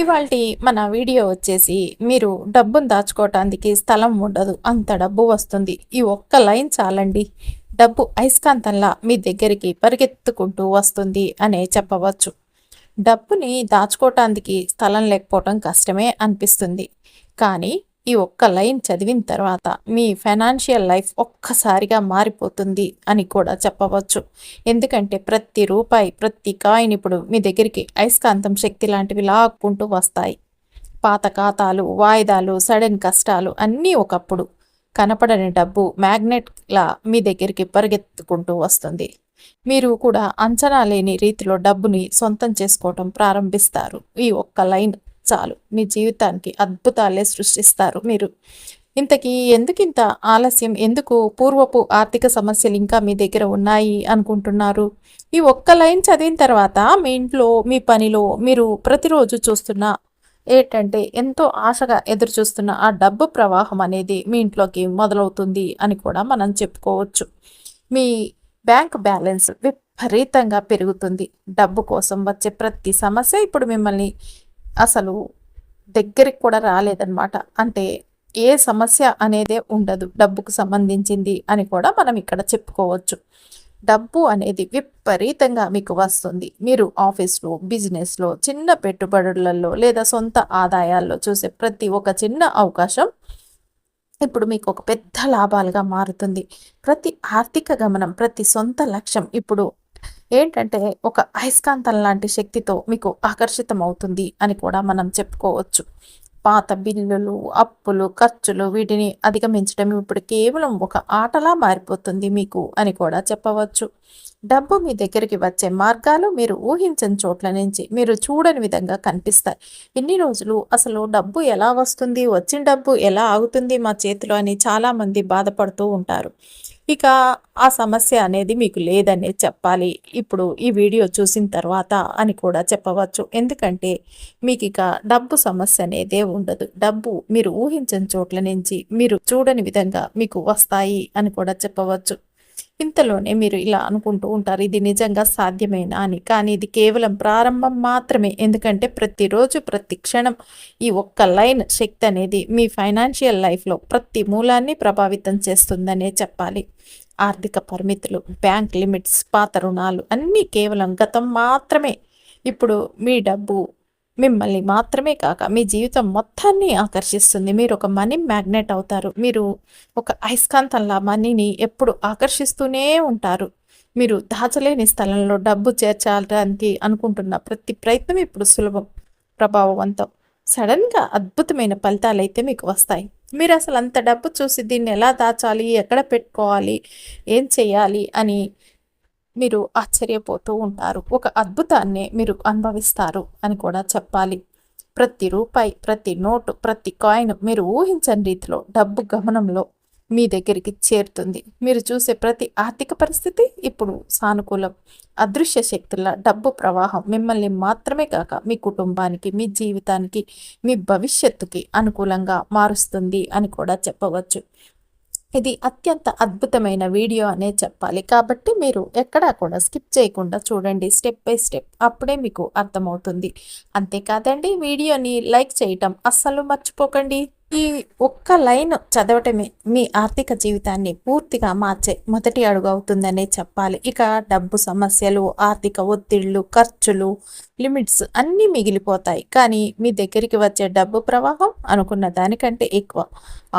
ఇవాళ మన వీడియో వచ్చేసి మీరు డబ్బును దాచుకోవటానికి స్థలం ఉండదు అంత డబ్బు వస్తుంది. ఈ ఒక్క లైన్ చాలండి. డబ్బు అయస్కాంతంలా మీ దగ్గరికి పరిగెత్తుకుంటూ వస్తుంది అనే చెప్పవచ్చు. డబ్బుని దాచుకోవటానికి స్థలం లేకపోవటం కష్టమే అనిపిస్తుంది. కానీ ఈ ఒక్క లైన్ చదివిన తర్వాత మీ ఫైనాన్షియల్ లైఫ్ ఒక్కసారిగా మారిపోతుంది అని కూడా చెప్పవచ్చు. ఎందుకంటే ప్రతి రూపాయి ప్రతి కాయిన్ ఇప్పుడు మీ దగ్గరికి అయస్కాంతం శక్తి లాంటివి లాక్కుంటూ వస్తాయి. పాత ఖాతాలు వాయిదాలు సడన్ కష్టాలు అన్నీ ఒకప్పుడు కనపడని డబ్బు మ్యాగ్నెట్లా మీ దగ్గరికి పరిగెత్తుకుంటూ వస్తుంది. మీరు కూడా అంచనా లేని రీతిలో డబ్బుని సొంతం చేసుకోవటం ప్రారంభిస్తారు. ఈ ఒక్క లైన్ చాలు. మీ జీవితానికి అద్భుతాలే సృష్టిస్తారు మీరు. ఇంతకీ ఎందుకింత ఆలస్యం? ఎందుకు పూర్వపు ఆర్థిక సమస్యలు ఇంకా మీ దగ్గర ఉన్నాయి అనుకుంటున్నారు? ఈ ఒక్క లైన్ చదివిన తర్వాత మీ ఇంట్లో మీ పనిలో మీరు ప్రతిరోజు చూస్తున్న ఏంటంటే ఎంతో ఆశగా ఎదురు చూస్తున్న ఆ డబ్బు ప్రవాహం అనేది మీ ఇంట్లోకి మొదలవుతుంది అని కూడా మనం చెప్పుకోవచ్చు. మీ బ్యాంక్ బ్యాలెన్స్ విపరీతంగా పెరుగుతుంది. డబ్బు కోసం వచ్చే ప్రతి సమస్య ఇప్పుడు మిమ్మల్ని అసలు దగ్గరికి కూడా రాలేదన్నమాట. అంటే ఏ సమస్య అనేదే ఉండదు డబ్బుకు సంబంధించింది అని కూడా మనం ఇక్కడ చెప్పుకోవచ్చు. డబ్బు అనేది విపరీతంగా మీకు వస్తుంది. మీరు ఆఫీస్లో బిజినెస్లో చిన్న పెట్టుబడులలో లేదా సొంత ఆదాయాల్లో చూసే ప్రతి ఒక చిన్న అవకాశం ఇప్పుడు మీకు ఒక పెద్ద లాభాలుగా మారుతుంది. ప్రతి ఆర్థిక గమనం ప్రతి సొంత లక్ష్యం ఇప్పుడు ఏంటంటే ఒక అయస్కాంతం లాంటి శక్తితో మీకు ఆకర్షితం అవుతుంది అని కూడా మనం చెప్పుకోవచ్చు. పాత బిల్లులు అప్పులు ఖర్చులు వీటిని అధిగమించడం ఇప్పుడు కేవలం ఒక ఆటలా మారిపోతుంది మీకు అని కూడా చెప్పవచ్చు. డబ్బు మీ దగ్గరికి వచ్చే మార్గాలు మీరు ఊహించని చోట్ల నుంచి మీరు చూడని విధంగా కనిపిస్తాయి. ఇన్ని రోజులు అసలు డబ్బు ఎలా వస్తుంది? వచ్చిన డబ్బు ఎలా ఆగుతుంది? మా చేతిలో అని చాలామంది బాధపడుతూ ఉంటారు. ఇక ఆ సమస్య అనేది మీకు లేదనే చెప్పాలి. ఇప్పుడు ఈ వీడియో చూసిన తర్వాత అని కూడా చెప్పవచ్చు. ఎందుకంటే మీకు ఇక డబ్బు సమస్య అనేదే ఉండదు. డబ్బు మీరు ఊహించని చోట్ల నుంచి మీరు చూడని విధంగా మీకు వస్తాయి అని కూడా చెప్పవచ్చు. ఇంతలోనే మీరు ఇలా అనుకుంటూ ఉంటారు ఇది నిజంగా సాధ్యమేనా అని. కానీ ఇది కేవలం ప్రారంభం మాత్రమే. ఎందుకంటే ప్రతిరోజు ప్రతి క్షణం ఈ ఒక్క లైన్ శక్తి అనేది మీ ఫైనాన్షియల్ లైఫ్లో ప్రతి మూలాన్ని ప్రభావితం చేస్తుందనే చెప్పాలి. ఆర్థిక పరిమితులు బ్యాంక్ లిమిట్స్ పాత రుణాలు అన్నీ కేవలం గతం మాత్రమే. ఇప్పుడు మీ డబ్బు మిమ్మల్ని మాత్రమే కాక మీ జీవితం మొత్తాన్ని ఆకర్షిస్తుంది. మీరు ఒక మనీ మ్యాగ్నెట్ అవుతారు. మీరు ఒక అయస్కాంతంలా మనీని ఎప్పుడు ఆకర్షిస్తూనే ఉంటారు. మీరు దాచలేని స్థలంలో డబ్బు చేర్చాలని అనుకుంటున్న ప్రతి ప్రయత్నం ఇప్పుడు సులభం ప్రభావవంతం. సడన్గా అద్భుతమైన ఫలితాలు అయితే మీకు వస్తాయి. మీరు అసలు అంత డబ్బు చూసి దీన్ని ఎలా దాచాలి ఎక్కడ పెట్టుకోవాలి ఏం చేయాలి అని మీరు ఆశ్చర్యపోతూ ఉంటారు. ఒక అద్భుతాన్ని మీరు అనుభవిస్తారు అని కూడా చెప్పాలి. ప్రతి రూపాయి ప్రతి నోటు ప్రతి కాయిన్ మీరు ఊహించని రీతిలో డబ్బు గమనంలో మీ దగ్గరికి చేరుతుంది. మీరు చూసే ప్రతి ఆర్థిక పరిస్థితి ఇప్పుడు సానుకూలం. అదృశ్య శక్తుల డబ్బు ప్రవాహం మిమ్మల్ని మాత్రమే కాక మీ కుటుంబానికి మీ జీవితానికి మీ భవిష్యత్తుకి అనుకూలంగా మారుస్తుంది అని కూడా చెప్పవచ్చు. ఇది అత్యంత అద్భుతమైన వీడియో అనే చెప్పాలి. కాబట్టి మీరు ఎక్కడా కూడా స్కిప్ చేయకుండా చూడండి స్టెప్ బై స్టెప్. అప్పుడే మీకు అర్థమవుతుంది. అంతేకాదండి వీడియోని లైక్ చేయటం అస్సలు మర్చిపోకండి. ఈ ఒక్క లైన్ చదవటమే మీ ఆర్థిక జీవితాన్ని పూర్తిగా మార్చే మొదటి అడుగు అవుతుందనే చెప్పాలి. ఇక డబ్బు సమస్యలు ఆర్థిక ఒత్తిళ్ళు ఖర్చులు లిమిట్స్ అన్నీ మిగిలిపోతాయి. కానీ మీ దగ్గరికి వచ్చే డబ్బు ప్రవాహం అనుకున్న దానికంటే ఎక్కువ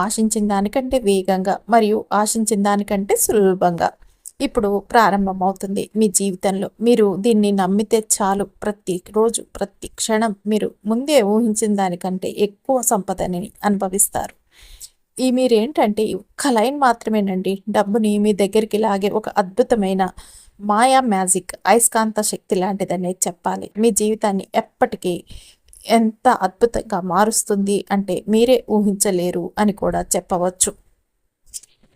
ఆశించిన దానికంటే వేగంగా మరియు ఆశించిన దానికంటే సులభంగా. ఇప్పుడు ప్రారంభమవుతుంది మీ జీవితంలో. మీరు దీన్ని నమ్మితే చాలు. ప్రతి రోజు ప్రతి క్షణం మీరు ముందే ఊహించిన దానికంటే ఎక్కువ సంపదని అనుభవిస్తారు. ఈ మీరేంటంటే ఒక్క లైన్ మాత్రమేనండి. డబ్బుని మీ దగ్గరికి లాగే ఒక అద్భుతమైన మాయా మ్యాజిక్ అయస్కాంత శక్తి లాంటిదనే చెప్పాలి. మీ జీవితాన్ని ఎప్పటికీ ఎంత అద్భుతంగా మారుస్తుంది అంటే మీరే ఊహించలేరు అని కూడా చెప్పవచ్చు.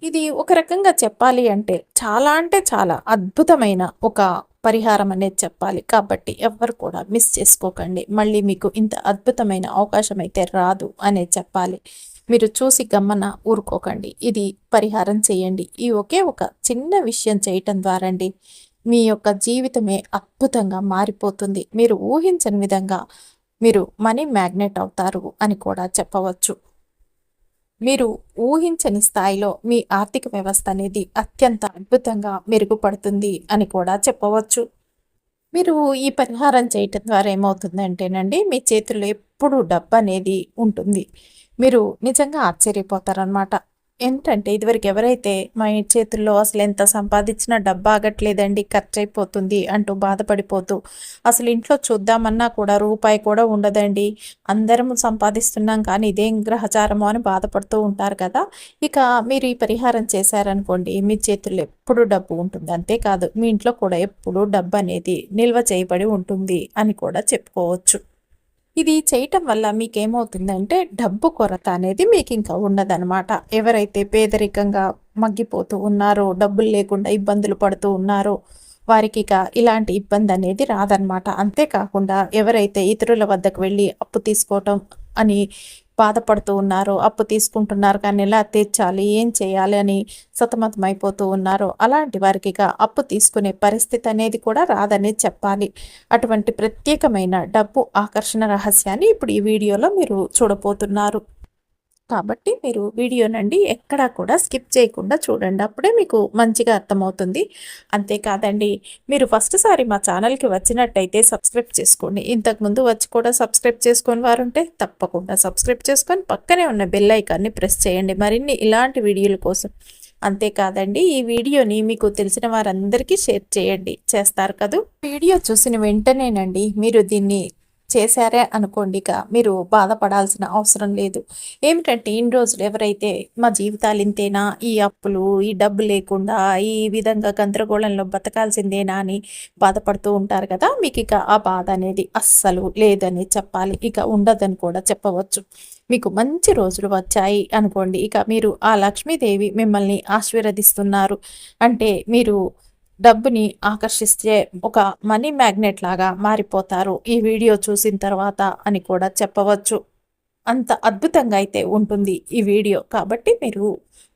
ఇది ఒక రకంగా చెప్పాలి అంటే చాలా అంటే చాలా అద్భుతమైన ఒక పరిహారం అనేది చెప్పాలి. కాబట్టి ఎవ్వరు కూడా మిస్ చేసుకోకండి. మళ్ళీ మీకు ఇంత అద్భుతమైన అవకాశం అయితే రాదు అనే చెప్పాలి. మీరు చూసి గమ్మన ఊరుకోకండి. ఇది పరిహారం చేయండి. ఈ ఒకే ఒక చిన్న విషయం చేయటం ద్వారా అండి మీ యొక్క జీవితమే అద్భుతంగా మారిపోతుంది. మీరు ఊహించని విధంగా మీరు మనీ మ్యాగ్నెట్ అవుతారు అని కూడా చెప్పవచ్చు. మీరు ఊహించని స్థాయిలో మీ ఆర్థిక వ్యవస్థ అనేది అత్యంత అద్భుతంగా మెరుగుపడుతుంది అని కూడా చెప్పవచ్చు. మీరు ఈ పరిహారం చేయటం ద్వారా ఏమవుతుందంటేనండి మీ చేతుల్లో ఎప్పుడు డబ్బు అనేది ఉంటుంది. మీరు నిజంగా ఆశ్చర్యపోతారనమాట ఏంటంటే ఇదివరకు ఎవరైతే మా చేతుల్లో అసలు ఎంత సంపాదించినా డబ్బు ఆగట్లేదండి ఖర్చు అయిపోతుంది అంటూ బాధపడిపోతూ అసలు ఇంట్లో చూద్దామన్నా కూడా రూపాయి కూడా ఉండదండి. అందరం సంపాదిస్తున్నాం కానీ ఇదేం గ్రహచారమో అని బాధపడుతూ ఉంటారు కదా. ఇక మీరు ఈ పరిహారం చేశారనుకోండి మీ చేతుల్లో ఎప్పుడు డబ్బు ఉంటుంది. అంతేకాదు మీ ఇంట్లో కూడా ఎప్పుడు డబ్బు అనేది నిల్వ చేయబడి ఉంటుంది అని కూడా చెప్పుకోవచ్చు. ఇది చేయటం వల్ల మీకేమవుతుందంటే డబ్బు కొరత అనేది మీకు ఇంకా ఉండదనమాట ఎవరైతే పేదరికంగా మగ్గిపోతూ ఉన్నారో డబ్బులు లేకుండా ఇబ్బందులు పడుతూ ఉన్నారో వారికి ఇక ఇలాంటి ఇబ్బంది అనేది రాదనమాట అంతేకాకుండా ఎవరైతే ఇతరుల వద్దకు వెళ్ళి అప్పు తీసుకోవటం అని బాధపడుతూ ఉన్నారు అప్పు తీసుకుంటున్నారు కానీ ఎలా తీర్చాలి ఏం చేయాలి అని సతమతమైపోతూ ఉన్నారు అలాంటి వారికిగా అప్పు తీసుకునే పరిస్థితి అనేది కూడా రాదని చెప్పాలి. అటువంటి ప్రత్యేకమైన డబ్బు ఆకర్షణ రహస్యాన్ని ఇప్పుడు ఈ వీడియోలో మీరు చూడబోతున్నారు. కాబట్టి మీరు వీడియో నుండి ఎక్కడా కూడా స్కిప్ చేయకుండా చూడండి. అప్పుడే మీకు మంచిగా అర్థమవుతుంది. అంతేకాదండి మీరు ఫస్ట్ సారి మా ఛానల్కి వచ్చినట్టయితే సబ్స్క్రైబ్ చేసుకోండి. ఇంతకుముందు వచ్చి కూడా సబ్స్క్రైబ్ చేసుకొని వారుంటే తప్పకుండా సబ్స్క్రైబ్ చేసుకొని పక్కనే ఉన్న బెల్ ఐకాన్ని ప్రెస్ చేయండి. మరిన్ని ఇలాంటి వీడియోల కోసం. అంతేకాదండి ఈ వీడియోని మీకు తెలిసిన వారందరికీ షేర్ చేయండి. చేస్తారు కదూ? వీడియో చూసిన వెంటనేనండి మీరు దీన్ని చేశారే అనుకోండి ఇక మీరు బాధపడాల్సిన అవసరం లేదు. ఏమిటంటే ఇన్ని రోజులు ఎవరైతే మా జీవితాలు ఇంతేనా ఈ అప్పులు ఈ డబ్బు లేకుండా ఈ విధంగా గందరగోళంలో బతకాల్సిందేనా అని బాధపడుతూ ఉంటారు కదా మీకు ఇక ఆ బాధ అనేది అస్సలు లేదని చెప్పాలి. ఇక ఉండదని కూడా చెప్పవచ్చు. మీకు మంచి రోజులు వచ్చాయి అనుకోండి. ఇక మీరు ఆ లక్ష్మీదేవి మిమ్మల్ని ఆశీర్వదిస్తున్నారు. అంటే మీరు డబ్బుని ఆకర్షిస్తే ఒక మనీ మ్యాగ్నెట్ లాగా మారిపోతారు ఈ వీడియో చూసిన తర్వాత అని కూడా చెప్పవచ్చు. అంత అద్భుతంగా అయితే ఉంటుంది ఈ వీడియో. కాబట్టి మీరు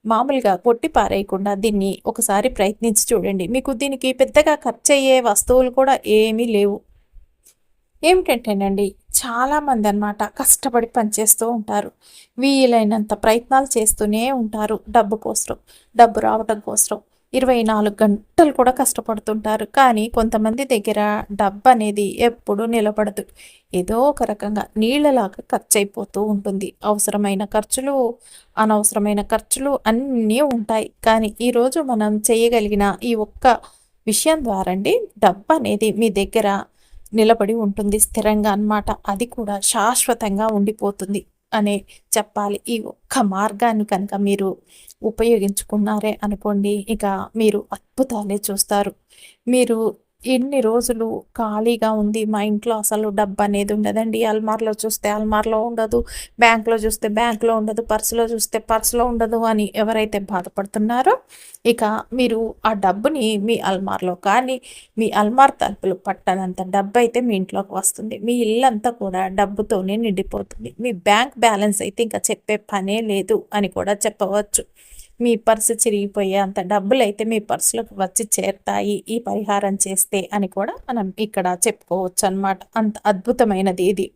మామూలుగా కొట్టి పారేయకుండా దీన్ని ఒకసారి ప్రయత్నించి చూడండి. మీకు దీనికి పెద్దగా ఖర్చు అయ్యే వస్తువులు కూడా ఏమీ లేవు. ఏమిటంటేనండి చాలామంది అనమాట కష్టపడి పనిచేస్తూ ఉంటారు. వీలైనంత ప్రయత్నాలు చేస్తూనే ఉంటారు డబ్బు కోసం డబ్బు రావడం కోసం. ఇరవై నాలుగు గంటలు కూడా కష్టపడుతుంటారు. కానీ కొంతమంది దగ్గర డబ్బు అనేది ఎప్పుడు నిలబడదు. ఏదో ఒక రకంగా నీళ్ళలాగా ఖర్చు అయిపోతూ ఉంటుంది. అవసరమైన ఖర్చులు అనవసరమైన ఖర్చులు అన్నీ ఉంటాయి. కానీ ఈరోజు మనం చేయగలిగిన ఈ ఒక్క విషయం ద్వారా అండి డబ్బు అనేది మీ దగ్గర నిలబడి ఉంటుంది స్థిరంగా అనమాట అది కూడా శాశ్వతంగా ఉండిపోతుంది. అనే చెప్పాలి. ఈ ఒక్క మార్గాన్ని కనుక మీరు ఉపయోగించుకున్నారే అనుకోండి ఇక మీరు అద్భుతాలే చూస్తారు. మీరు ఎన్ని రోజులు ఖాళీగా ఉంది? మా ఇంట్లో అసలు డబ్బు అనేది ఉండదండి. అల్మార్లో చూస్తే అల్మార్లో ఉండదు బ్యాంక్లో చూస్తే బ్యాంక్లో ఉండదు పర్సులో చూస్తే పర్సులో ఉండదు అని ఎవరైతే బాధపడుతున్నారో ఇక మీరు ఆ డబ్బుని మీ అల్మార్లో కానీ మీ అల్మార్ తలుపులు పట్టనంత డబ్బు అయితే మీ ఇంట్లోకి వస్తుంది. మీ ఇల్లంతా కూడా డబ్బుతోనే నిండిపోతుంది. మీ బ్యాంక్ బ్యాలెన్స్ అయితే ఇంకా చెప్పే పనే లేదు అని కూడా చెప్పవచ్చు. మీ పర్సు చిరిగిపోయే అంత డబ్బులు అయితే మీ పర్సులకు వచ్చి చేరుతాయి ఈ పరిహారం చేస్తే అని కూడా మనం ఇక్కడ చెప్పుకోవచ్చు అనమాట అంత అద్భుతమైనది ఇది.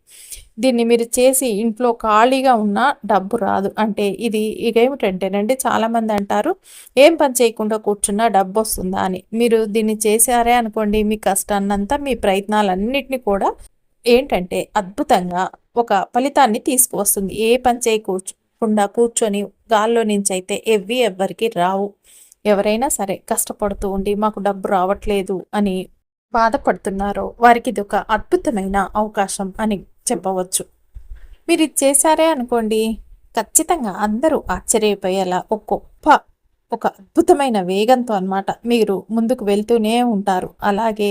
దీన్ని మీరు చేసి ఇంట్లో ఖాళీగా ఉన్న డబ్బు రాదు. అంటే ఇది ఇదేమిటంటేనండి చాలామంది అంటారు ఏం పని చేయకుండా కూర్చున్నా డబ్బు వస్తుందా? అని. మీరు దీన్ని చేశారే అనుకోండి మీ కష్టాన్నంతా మీ ప్రయత్నాలన్నింటినీ కూడా ఏంటంటే అద్భుతంగా ఒక ఫలితాన్ని తీసుకువస్తుంది. ఏ పని చేయకూర్చు లేకుండా కూర్చొని గాల్లో నుంచి అయితే ఎవ్వి ఎవ్వరికి రావు. ఎవరైనా సరే కష్టపడుతూ ఉండి మాకు డబ్బు రావట్లేదు అని బాధపడుతున్నారో వారికి ఇది ఒక అద్భుతమైన అవకాశం అని చెప్పవచ్చు. మీరు ఇది చేశారే అనుకోండి ఖచ్చితంగా అందరూ ఆశ్చర్యపోయేలా ఒక గొప్ప ఒక అద్భుతమైన వేగంతో అనమాట మీరు ముందుకు వెళ్తూనే ఉంటారు. అలాగే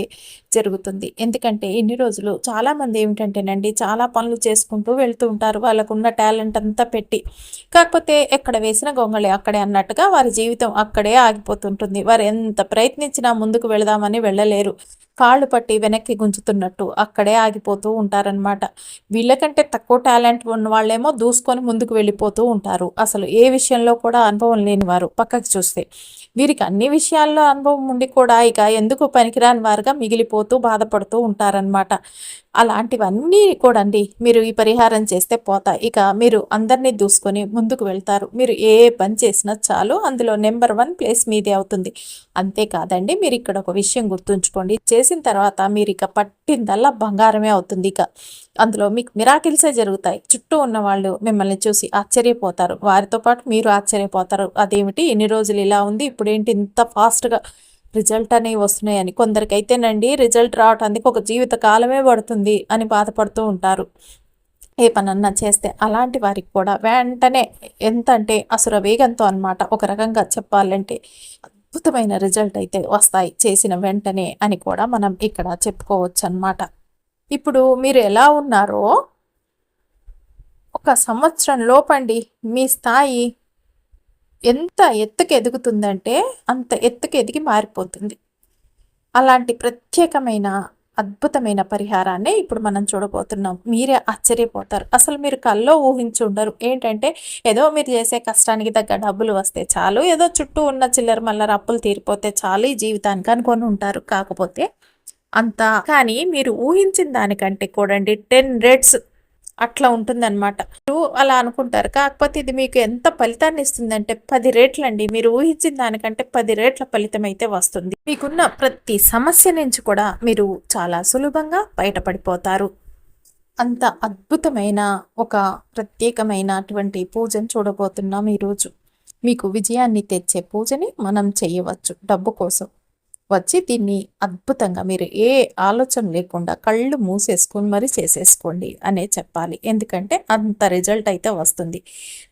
జరుగుతుంది. ఎందుకంటే ఇన్ని రోజులు చాలామంది ఏమిటంటేనండి చాలా పనులు చేసుకుంటూ వెళ్తూ ఉంటారు. వాళ్ళకున్న టాలెంట్ అంతా పెట్టి కాకపోతే ఎక్కడ వేసిన గొంగళి అక్కడే అన్నట్టుగా వారి జీవితం అక్కడే ఆగిపోతుంటుంది. వారు ఎంత ప్రయత్నించినా ముందుకు వెళదామని వెళ్ళలేరు. కాళ్ళు పట్టి వెనక్కి గుంజుతున్నట్టు అక్కడే ఆగిపోతూ ఉంటారనమాట వీళ్ళకంటే తక్కువ టాలెంట్ ఉన్న వాళ్ళేమో దూసుకొని ముందుకు వెళ్ళిపోతూ ఉంటారు. అసలు ఏ విషయంలో కూడా అనుభవం లేని వారు పక్కకి చూస్తే. వీరికి అన్ని విషయాల్లో అనుభవం ఉండి కూడా ఇక ఎందుకు పనికిరాని వారుగా మిగిలిపోతూ బాధపడుతూ ఉంటారనమాట అలాంటివన్నీ కూడా అండి మీరు ఈ పరిహారం చేస్తే పోతాయి. ఇక మీరు అందరినీ దూసుకొని ముందుకు వెళ్తారు. మీరు ఏ పని చేసినా చాలు అందులో నెంబర్ వన్ ప్లేస్ మీదే అవుతుంది. అంతేకాదండి మీరు ఇక్కడ ఒక విషయం గుర్తుంచుకోండి. చేసిన తర్వాత మీరు ఇక పట్టిందల్లా బంగారమే అవుతుంది ఇక. అందులో మీకు మిరాకిల్సే జరుగుతాయి. చుట్టూ ఉన్న వాళ్ళు మిమ్మల్ని చూసి ఆశ్చర్యపోతారు. వారితో పాటు మీరు ఆశ్చర్యపోతారు. అదేమిటి? ఎన్ని రోజులు ఇలా ఉంది. ఇప్పుడేంటి ఇంత ఫాస్ట్గా రిజల్ట్ అనేవి వస్తున్నాయని కొందరికైతేనండి రిజల్ట్ రావటానికి ఒక జీవిత కాలమే పడుతుంది అని బాధపడుతూ ఉంటారు. ఏ పనన్నా చేస్తే అలాంటి వారికి కూడా వెంటనే ఎంత అంటే అసుర వేగంతో అనమాట ఒక రకంగా చెప్పాలంటే అద్భుతమైన రిజల్ట్ అయితే వస్తాయి చేసిన వెంటనే అని కూడా మనం ఇక్కడ చెప్పుకోవచ్చు అనమాట ఇప్పుడు మీరు ఎలా ఉన్నారో ఒక సంవత్సరం లోపండి మీ స్థాయి ఎంత ఎత్తుకు ఎదుగుతుందంటే అంత ఎత్తుకు ఎదిగి మారిపోతుంది. అలాంటి ప్రత్యేకమైన అద్భుతమైన పరిహారాన్ని ఇప్పుడు మనం చూడబోతున్నాం. మీరే ఆశ్చర్యపోతారు. అసలు మీరు కల్లో ఊహించి ఉండరు. ఏంటంటే ఏదో మీరు చేసే కష్టానికి తగ్గ డబ్బులు వస్తే చాలు. ఏదో చుట్టూ ఉన్న చిల్లర మల్లర అప్పులు తీరిపోతే చాలు ఈ జీవితానికి అనుకొని ఉంటారు. కాకపోతే అంత కానీ మీరు ఊహించిన దానికంటే కూడా టెన్ రేట్స్ అట్లా ఉంటుందన్నమాట. మీరు అలా అనుకుంటారు. కాకపోతే ఇది మీకు ఎంత ఫలితాన్ని ఇస్తుందంటే పది రేట్లండి. మీరు ఊహించిన దానికంటే పది రేట్ల ఫలితం అయితే వస్తుంది. మీకున్న ప్రతి సమస్య నుంచి కూడా మీరు చాలా సులభంగా బయటపడిపోతారు. అంత అద్భుతమైన ఒక ప్రత్యేకమైనటువంటి పూజను చూడబోతున్నాం ఈరోజు మీకు విజయాన్ని తెచ్చే పూజని మనం చేయవచ్చు. డబ్బు కోసం. వచ్చి దీన్ని అద్భుతంగా మీరు ఏ ఆలోచన లేకుండా కళ్ళు మూసేసుకొని మరి చేసేసుకోండి అనే చెప్పాలి. ఎందుకంటే అంత రిజల్ట్ అయితే వస్తుంది.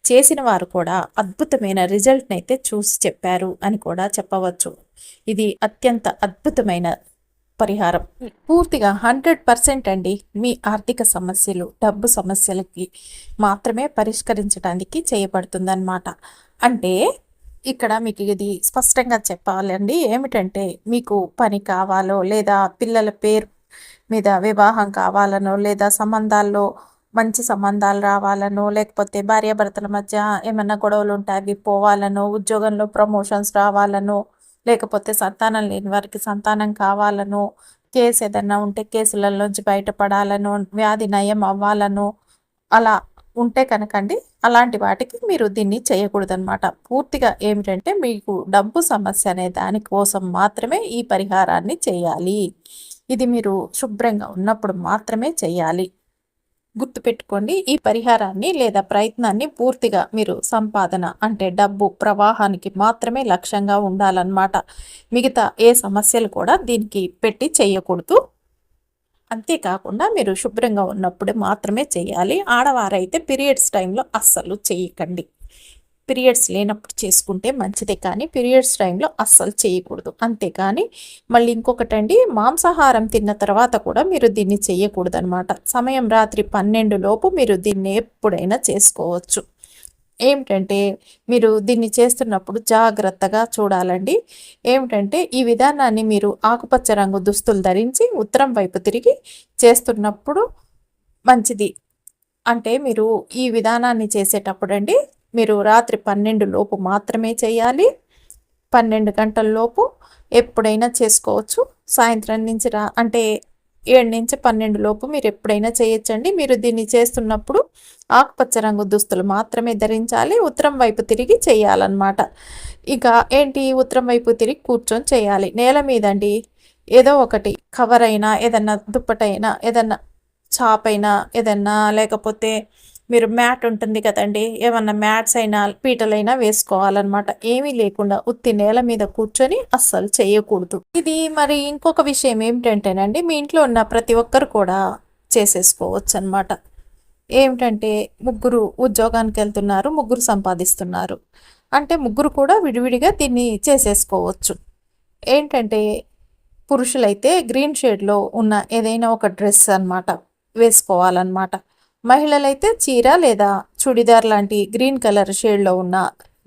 చేసిన వారు కూడా అద్భుతమైన రిజల్ట్ని అయితే చూసి చెప్పారు అని కూడా చెప్పవచ్చు. ఇది అత్యంత అద్భుతమైన పరిహారం. పూర్తిగా హండ్రెడ్ పర్సెంట్ అండి మీ ఆర్థిక సమస్యలు డబ్బు సమస్యలకి మాత్రమే పరిష్కరించడానికి చేయబడుతుందన్నమాట. అంటే ఇక్కడ మీకు ఇది స్పష్టంగా చెప్పాలండి. ఏమిటంటే మీకు పని కావాలో లేదా పిల్లల పేరు మీద వివాహం కావాలనో లేదా సంబంధాల్లో మంచి సంబంధాలు రావాలనో లేకపోతే భార్యాభర్తల మధ్య ఏమన్నా గొడవలు ఉంటాయి అవి పోవాలనో ఉద్యోగంలో ప్రమోషన్స్ రావాలనో లేకపోతే సంతానం లేని వారికి సంతానం కావాలనో కేసు ఏదన్నా ఉంటే కేసులలోంచి బయటపడాలనో వ్యాధి నయం అవ్వాలనో అలా ఉంటే కనుకండి అలాంటి వాటికి మీరు దీన్ని చేయకూడదనమాట పూర్తిగా ఏమిటంటే మీకు డబ్బు సమస్య అనే దానికోసం మాత్రమే ఈ పరిహారాన్ని చేయాలి. ఇది మీరు శుభ్రంగా ఉన్నప్పుడు మాత్రమే చేయాలి. గుర్తుపెట్టుకోండి ఈ పరిహారాన్ని లేదా ప్రయత్నాన్ని పూర్తిగా మీరు సంపాదన అంటే డబ్బు ప్రవాహానికి మాత్రమే లక్ష్యంగా ఉండాలన్నమాట. మిగతా ఏ సమస్యలు కూడా దీనికి పెట్టి చేయకూడదు. అంతేకాకుండా మీరు శుభ్రంగా ఉన్నప్పుడు మాత్రమే చేయాలి. ఆడవారైతే పీరియడ్స్ టైంలో అస్సలు చేయకండి. పీరియడ్స్ లేనప్పుడు చేసుకుంటే మంచిదే కానీ పీరియడ్స్ టైంలో అస్సలు చేయకూడదు. అంతేకాని మళ్ళీ ఇంకొకటండి మాంసాహారం తిన్న తర్వాత కూడా మీరు దీన్ని చేయకూడదు అనమాట సమయం రాత్రి పన్నెండు లోపు మీరు దీన్ని ఎప్పుడైనా చేసుకోవచ్చు. ఏమిటంటే మీరు దీన్ని చేస్తున్నప్పుడు జాగ్రత్తగా చూడాలండి. ఏమిటంటే ఈ విధానాన్ని మీరు ఆకుపచ్చ రంగు దుస్తులు ధరించి ఉత్తరం వైపు తిరిగి చేస్తున్నప్పుడు మంచిది. అంటే మీరు ఈ విధానాన్ని చేసేటప్పుడు అండి మీరు రాత్రి పన్నెండు లోపు మాత్రమే చేయాలి. పన్నెండు గంటల లోపు ఎప్పుడైనా చేసుకోవచ్చు. సాయంత్రం నుంచి రా అంటే ఏడు నుంచి పన్నెండు లోపు మీరు ఎప్పుడైనా చేయొచ్చండి. మీరు దీన్ని చేస్తున్నప్పుడు ఆకుపచ్చ రంగు దుస్తులు మాత్రమే ధరించాలి. ఉత్తరం వైపు తిరిగి చేయాలన్నమాట. ఇక ఏంటి? ఉత్తరం వైపు తిరిగి కూర్చొని చేయాలి. నేల మీదండి ఏదో ఒకటి కవర్ అయినా ఏదన్నా దుప్పటైనా ఏదన్నా చాపైనా ఏదన్నా లేకపోతే మీరు మ్యాట్ ఉంటుంది కదండి ఏమన్నా మ్యాట్స్ అయినా పీటలైనా వేసుకోవాలన్నమాట. ఏమీ లేకుండా ఉత్తి నేల మీద కూర్చొని అస్సలు చేయకూడదు. ఇది మరి ఇంకొక విషయం ఏమిటంటేనండి మీ ఇంట్లో ఉన్న ప్రతి ఒక్కరు కూడా చేసేసుకోవచ్చు అనమాట ఏమిటంటే ముగ్గురు ఉద్యోగానికి వెళ్తున్నారు ముగ్గురు సంపాదిస్తున్నారు. అంటే ముగ్గురు కూడా విడివిడిగా దీన్ని చేసేసుకోవచ్చు. ఏంటంటే పురుషులైతే గ్రీన్ షేడ్లో ఉన్న ఏదైనా ఒక డ్రెస్ అనమాట వేసుకోవాలన్నమాట. మహిళలైతే చీర లేదా చుడిదార్ లాంటి గ్రీన్ కలర్ షేడ్లో ఉన్న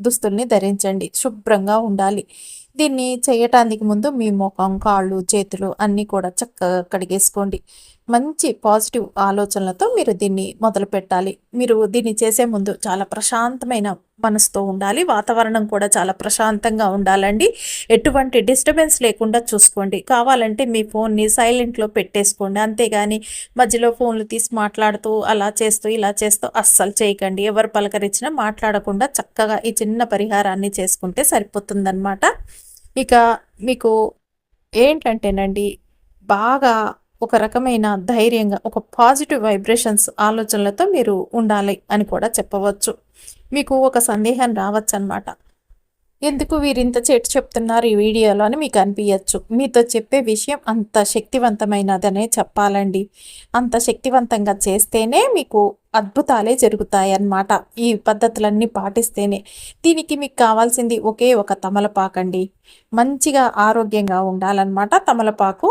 దుస్తుల్ని ధరించండి. శుభ్రంగా ఉండాలి. దీన్ని చేయటానికి ముందు మీ ముఖం కాళ్ళు చేతులు అన్నీ కూడా చక్కగా కడిగేసుకోండి. మంచి పాజిటివ్ ఆలోచనలతో మీరు దీన్ని మొదలు పెట్టాలి మీరు దీన్ని చేసే ముందు చాలా ప్రశాంతమైన మనసుతో ఉండాలి. వాతావరణం కూడా చాలా ప్రశాంతంగా ఉండాలండి. ఎటువంటి డిస్టర్బెన్స్ లేకుండా చూసుకోండి. కావాలంటే మీ ఫోన్ని సైలెంట్లో పెట్టేసుకోండి. అంతేగాని మధ్యలో ఫోన్లు తీసి మాట్లాడుతూ అలా చేస్తూ ఇలా చేస్తూ అస్సలు చేయకండి. ఎవరు పలకరించినా మాట్లాడకుండా చక్కగా ఈ చిన్న పరిహారాన్ని చేసుకుంటే సరిపోతుందన్నమాట. ఇక మీకు ఏంటంటేనండి బాగా ఒక రకమైన ధైర్యంగా ఒక పాజిటివ్ వైబ్రేషన్స్ ఆలోచనలతో మీరు ఉండాలి అని కూడా చెప్పవచ్చు. మీకు ఒక సందేహం రావచ్చు అనమాట ఎందుకు వీరింత చెట్టు చెప్తున్నారు ఈ వీడియోలో అని మీకు అనిపించచ్చు మీతో చెప్పే విషయం అంత శక్తివంతమైనదనే చెప్పాలండి. అంత శక్తివంతంగా చేస్తేనే మీకు అద్భుతాలే జరుగుతాయి అన్నమాట ఈ పద్ధతులన్నీ పాటిస్తేనే దీనికి మీకు కావాల్సింది ఒకే ఒక తమలపాకండి. మంచిగా ఆరోగ్యంగా ఉండాలన్నమాట తమలపాకు.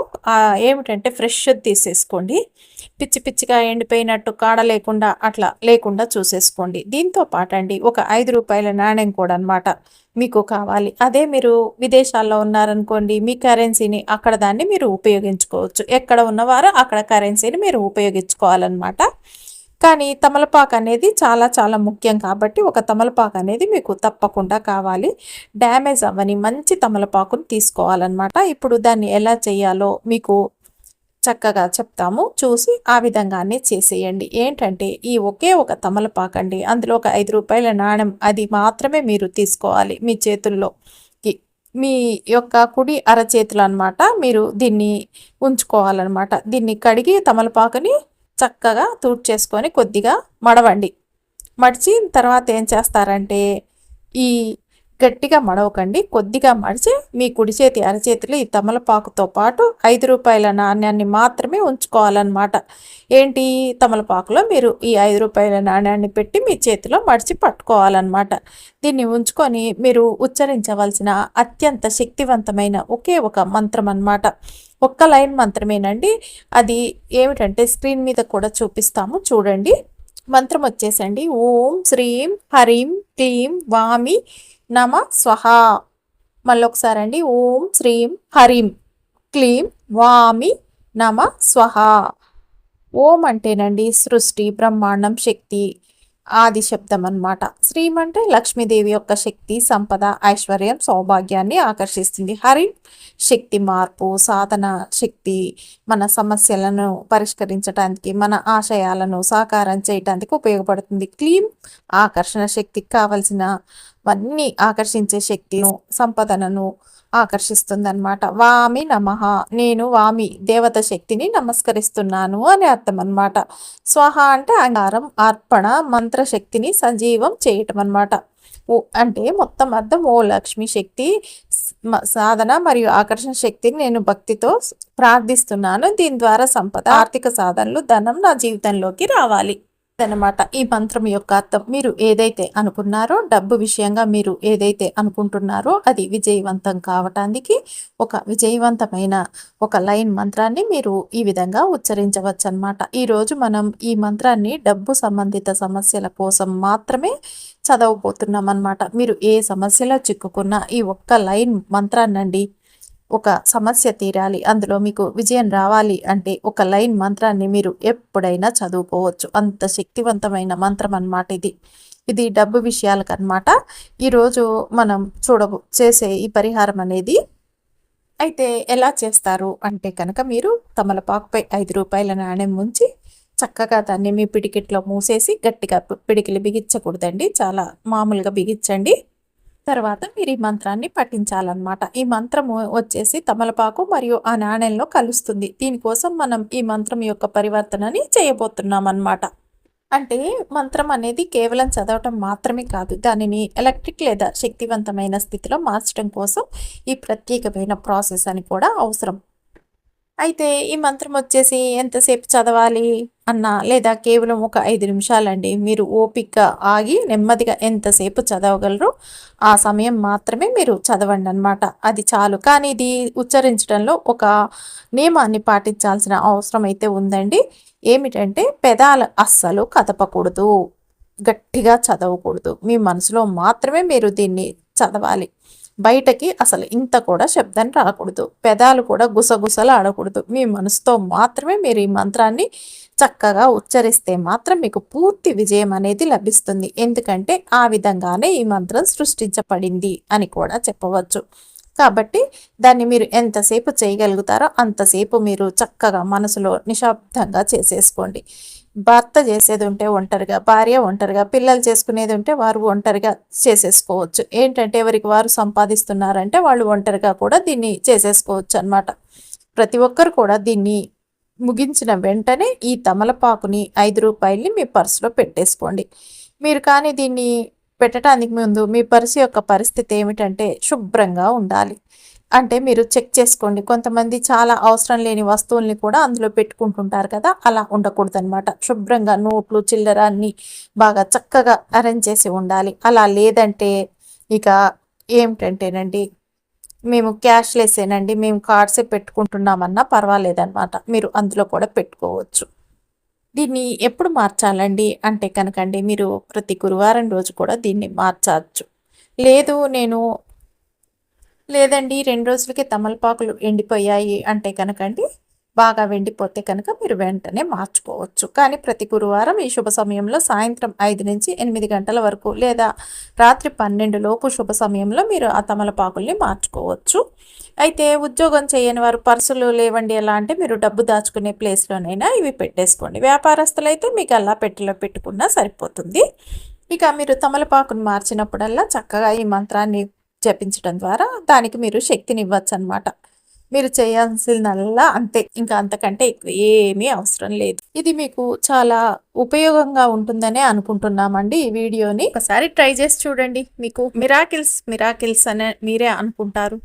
ఏమిటంటే ఫ్రెష్ తీసేసుకోండి. పిచ్చి పిచ్చిగా ఎండిపోయినట్టు కాడ లేకుండా అట్లా లేకుండా చూసేసుకోండి. దీంతో పాటండి. ఒక ఐదు రూపాయల నాణ్యం కూడా అనమాట మీకు కావాలి. అదే మీరు విదేశాల్లో ఉన్నారనుకోండి మీ కరెన్సీని అక్కడ దాన్ని మీరు ఉపయోగించుకోవచ్చు. ఎక్కడ ఉన్నవారో అక్కడ కరెన్సీని మీరు ఉపయోగించుకోవాలన్నమాట. కానీ తమలపాకు అనేది చాలా చాలా ముఖ్యం కాబట్టి ఒక తమలపాకు అనేది మీకు తప్పకుండా కావాలి. డ్యామేజ్ అవ్వని మంచి తమలపాకుని తీసుకోవాలన్నమాట. ఇప్పుడు దాన్ని ఎలా చేయాలో మీకు చక్కగా చెప్తాము. చూసి ఆ విధంగానే చేసేయండి. ఏంటంటే ఈ ఒకే ఒక తమలపాకండి. అందులో ఒక ఐదు రూపాయల నాణ్యం అది మాత్రమే మీరు తీసుకోవాలి మీ చేతుల్లో. మీ యొక్క కుడి అరచేతులు అనమాట మీరు దీన్ని ఉంచుకోవాలన్నమాట దీన్ని కడిగి తమలపాకుని చక్కగా చేసుకొని కొద్దిగా మడవండి. మడిచిన తర్వాత ఏం చేస్తారంటే ఈ గట్టిగా మడవకండి. కొద్దిగా మడిచి మీ కుడి చేతి అరచేతిలో ఈ తమలపాకుతో పాటు ఐదు రూపాయల నాణ్యాన్ని మాత్రమే ఉంచుకోవాలన్నమాట. ఏంటి? తమలపాకులో మీరు ఈ ఐదు రూపాయల నాణ్యాన్ని పెట్టి మీ చేతిలో మడిచి పట్టుకోవాలన్నమాట. దీన్ని ఉంచుకొని మీరు ఉచ్చరించవలసిన అత్యంత శక్తివంతమైన ఒకే ఒక మంత్రం అన్నమాట ఒక్క లైన్ మంత్రమేనండి. అది ఏమిటంటే స్క్రీన్ మీద కూడా చూపిస్తాము. చూడండి. మంత్రం వచ్చేసండి. ఓం శ్రీం హరిం క్లీం వామి నమ స్వహ. మళ్ళొకసారి అండి ఓం శ్రీం హరిం క్లీం వామి నమ స్వహ. ఓం అంటేనండి సృష్టి బ్రహ్మాండం శక్తి. ఆది శబ్దం అనమాట శ్రీం అంటే లక్ష్మీదేవి యొక్క శక్తి సంపద ఐశ్వర్యం సౌభాగ్యాన్ని ఆకర్షిస్తుంది. హరి శక్తి మార్పు సాధన శక్తి మన సమస్యలను పరిష్కరించడానికి మన ఆశయాలను సాకారం చేయడానికి ఉపయోగపడుతుంది. క్లీం ఆకర్షణ శక్తికి కావలసిన కావలసినవన్నీ ఆకర్షించే శక్తిను సంపదనను ఆకర్షిస్తుందన్నమాట. వామి నమ. నేను వామి దేవత శక్తిని నమస్కరిస్తున్నాను అని అర్థం అనమాట స్వహ అంటే అంగారం అర్పణ మంత్రశక్తిని సజీవం చేయటం అనమాట ఓ అంటే మొత్తం అర్థం ఓ లక్ష్మి శక్తి సాధన మరియు ఆకర్షణ శక్తిని నేను భక్తితో ప్రార్థిస్తున్నాను. దీని ద్వారా సంపద ఆర్థిక సాధనలు ధనం నా జీవితంలోకి రావాలి. అనమాట ఈ మంత్రం యొక్క అర్థం మీరు ఏదైతే అనుకున్నారో డబ్బు విషయంగా మీరు ఏదైతే అనుకుంటున్నారో అది విజయవంతం కావటానికి ఒక విజయవంతమైన ఒక లైన్ మంత్రాన్ని మీరు ఈ విధంగా ఉచ్చరించవచ్చు అనమాట ఈరోజు మనం ఈ మంత్రాన్ని డబ్బు సంబంధిత సమస్యల కోసం మాత్రమే చదవబోతున్నాం అనమాట మీరు ఏ సమస్యలో చిక్కుకున్నా ఈ ఒక్క లైన్ మంత్రాన్నండి. ఒక సమస్య తీరాలి. అందులో మీకు విజయం రావాలి అంటే ఒక లైన్ మంత్రాన్ని మీరు ఎప్పుడైనా చదువుకోవచ్చు. అంత శక్తివంతమైన మంత్రం అన్నమాట ఇది. ఇది డబ్బు విషయాలకనమాట ఈరోజు మనం చూడ చేసే ఈ పరిహారం అనేది అయితే ఎలా చేస్తారు అంటే కనుక మీరు తమలపాకుపై ఐదు రూపాయల నాణ్యం ఉంచి చక్కగా దాన్ని మీ పిడికిట్లో మూసేసి గట్టిగా పిడికిలు బిగించకూడదండి. చాలా మామూలుగా బిగించండి. తర్వాత మీరు ఈ మంత్రాన్ని పఠించాలన్నమాట. ఈ మంత్రము వచ్చేసి తమలపాకు మరియు ఆ నాణ్యంలో కలుస్తుంది. దీనికోసం మనం ఈ మంత్రం యొక్క పరివర్తనని చేయబోతున్నాం అన్నమాట అంటే మంత్రం అనేది కేవలం చదవటం మాత్రమే కాదు దానిని ఎలక్ట్రిక్ లేదా శక్తివంతమైన స్థితిలో మార్చడం కోసం ఈ ప్రత్యేకమైన ప్రాసెస్ అని కూడా అవసరం. అయితే ఈ మంత్రం వచ్చేసి ఎంతసేపు చదవాలి అన్న లేదా కేవలం ఒక ఐదు నిమిషాలండి? మీరు ఓపిక ఆగి నెమ్మదిగా ఎంతసేపు చదవగలరు ఆ సమయం మాత్రమే మీరు చదవండి అనమాట అది చాలు. కానీ ఇది ఉచ్చరించడంలో ఒక నియమాన్ని పాటించాల్సిన అవసరం అయితే ఉందండి. ఏమిటంటే పెదాలు అస్సలు కదపకూడదు. గట్టిగా చదవకూడదు. మీ మనసులో మాత్రమే మీరు దీన్ని చదవాలి. బయటకి అసలు ఇంత కూడా శబ్దం రాకూడదు. పెదాలు కూడా గుసగుసలు ఆడకూడదు మీ మనసుతో మాత్రమే మీరు ఈ మంత్రాన్ని చక్కగా ఉచ్చరిస్తే మాత్రం మీకు పూర్తి విజయం అనేది లభిస్తుంది. ఎందుకంటే ఆ విధంగానే ఈ మంత్రం సృష్టించబడింది అని కూడా చెప్పవచ్చు. కాబట్టి దాన్ని మీరు ఎంతసేపు చేయగలుగుతారో అంతసేపు మీరు చక్కగా మనసులో నిశ్శబ్దంగా చేసేసుకోండి. భర్త చేసేది ఉంటే ఒంటరిగా భార్య ఒంటరిగా పిల్లలు చేసుకునేది ఉంటే వారు ఒంటరిగా చేసేసుకోవచ్చు. ఏంటంటే ఎవరికి వారు సంపాదిస్తున్నారంటే వాళ్ళు ఒంటరిగా కూడా దీన్ని చేసేసుకోవచ్చు అనమాట ప్రతి ఒక్కరు కూడా దీన్ని ముగించిన వెంటనే ఈ తమలపాకుని ఐదు రూపాయల్ని మీ పర్సులో పెట్టేసుకోండి. మీరు కానీ దీన్ని పెట్టడానికి ముందు మీ పర్సు యొక్క పరిస్థితి ఏమిటంటే శుభ్రంగా ఉండాలి. అంటే మీరు చెక్ చేసుకోండి. కొంతమంది చాలా అవసరం లేని వస్తువుల్ని కూడా అందులో పెట్టుకుంటుంటారు కదా అలా ఉండకూడదు అనమాట శుభ్రంగా నోట్లు చిల్లర అన్ని బాగా చక్కగా అరేంజ్ చేసి ఉండాలి. అలా లేదంటే ఇక ఏమిటంటేనండి మేము క్యాష్లెస్సేనండి మేము కార్డ్సే పెట్టుకుంటున్నామన్నా పర్వాలేదన్నమాట. మీరు అందులో కూడా పెట్టుకోవచ్చు. దీన్ని ఎప్పుడు మార్చాలండి? అంటే కనుకండి మీరు ప్రతి గురువారం రోజు కూడా దీన్ని మార్చవచ్చు లేదు నేను లేదండి రెండు రోజులకి తమలపాకులు ఎండిపోయాయి అంటే కనుకండి బాగా వెండిపోతే కనుక మీరు వెంటనే మార్చుకోవచ్చు. కానీ ప్రతి గురువారం ఈ శుభ సమయంలో సాయంత్రం ఐదు నుంచి ఎనిమిది గంటల వరకు లేదా రాత్రి పన్నెండు లోపు శుభ సమయంలో మీరు ఆ తమలపాకుల్ని మార్చుకోవచ్చు. అయితే ఉద్యోగం చేయని వారు పర్సులు లేవండి ఎలా అంటే మీరు డబ్బు దాచుకునే ప్లేస్లోనైనా ఇవి పెట్టేసుకోండి. వ్యాపారస్తులైతే మీకు అలా పెట్టిలో పెట్టుకున్నా సరిపోతుంది. ఇక మీరు తమలపాకును మార్చినప్పుడల్లా చక్కగా ఈ మంత్రాన్ని జపించడం ద్వారా దానికి మీరు శక్తిని ఇవ్వచ్చు అనమాట మీరు చేయాల్సిందల్లా అంతే. ఇంకా అంతకంటే ఎక్కువ ఏమీ అవసరం లేదు. ఇది మీకు చాలా ఉపయోగంగా ఉంటుందనే అనుకుంటున్నామండి ఈ వీడియోని. ఒకసారి ట్రై చేసి చూడండి మీకు. మిరాకిల్స్ మిరాకిల్స్ అనే మీరే అనుకుంటారు.